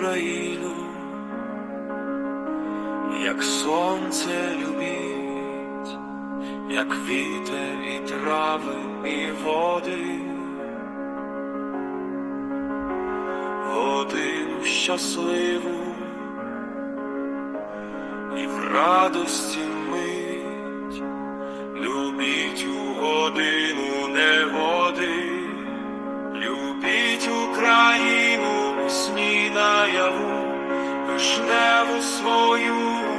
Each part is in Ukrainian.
Україну, як сонце любіть, як вітер і трави і води, годину щасливу і в радості мить, любіть у годину негоди. Любіть Україну сні наяву, вишневу свою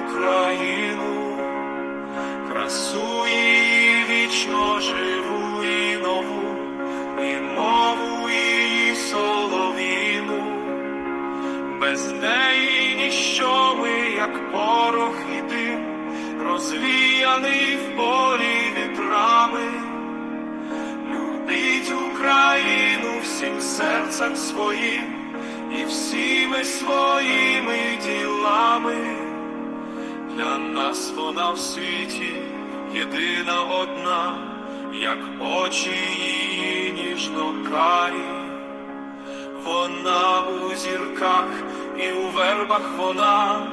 Україну, красу її вічно живу і нову, і мову її солов'їну, без неї ніщо ми, як порох і дим, розвіяний в полі вітрами. Україну всім серцем своїм і всіми своїми ділами. Для нас вона в світі єдина одна, як очі її ніжно карі. Вона у зірках і у вербах вона,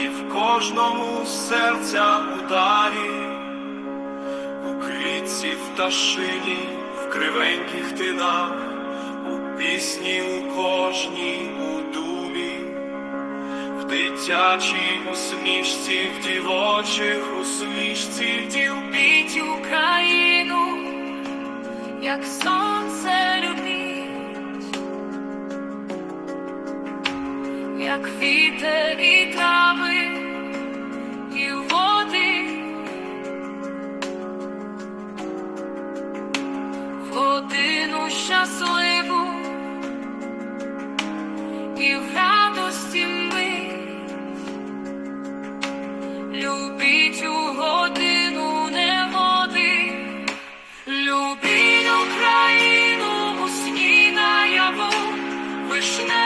і в кожному серця ударі у квітці в пташині, в кривеньких тинах, пісні у кожній у думі, в дитячій усмішці, в дівочих усмішці. Любіть Україну, як сонце любіть, як вітер і трави, і води, щасливу і радості мить. Любіть у годину негоди, Україну у сні наяву, вишневу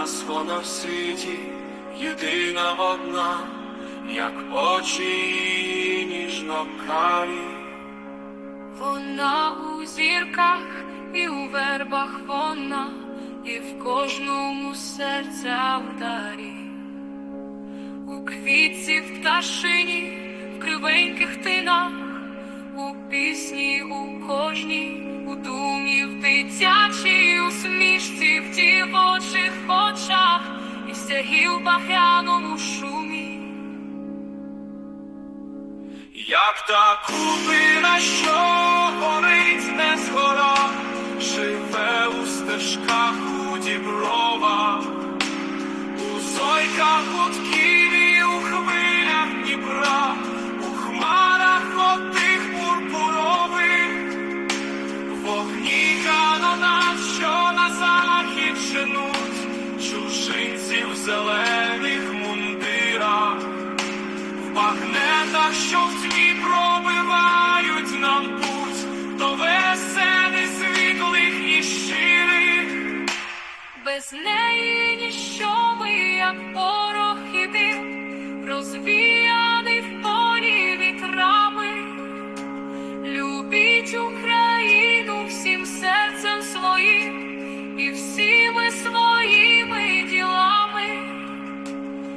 нас вона в світі єдина одна, як очі ніжно карі. Вона у зірках і у вербах вона, і в кожному серця вдарі, у квітці в пташині, в кривеньких тинах, у пісні у кожній, у думі в дитячій усмішці, в дівочих очах, і стягів багряному шумі. Як та купина, що горить не згора, живе у стежках у дібровах, у зойках вогні канонат, що на захід женуть, чужинці в зелених мундирах. В багнетах, що в тьмі пробивають нам путь, до веселих світлих і щирих. Без неї ніщо ми, як порох своїми ділами.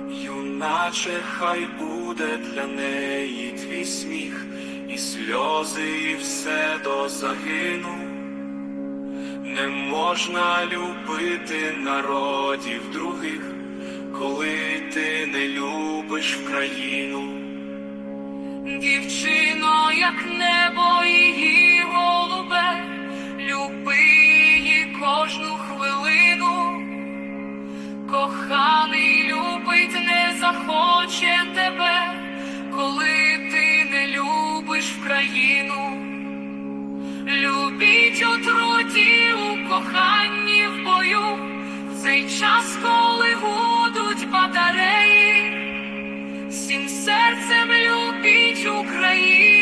Юначе, хай буде для неї твій сміх, і сльози, і все до загину. Не можна любити народів других, коли ти не любиш країну. Дівчино, як небо Коханий любить не захоче тебе, коли ти не любиш в країну. Любіть у труді, у коханні в бою, цей час, коли гудуть батареї, всім серцем любіть Україну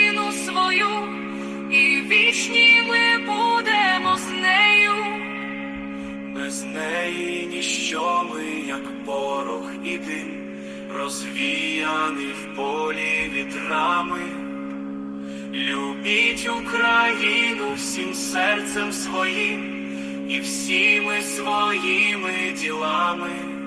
як порох і дим, розвіяний в полі вітрами. Любіть Україну всім серцем своїм і всіми своїми ділами.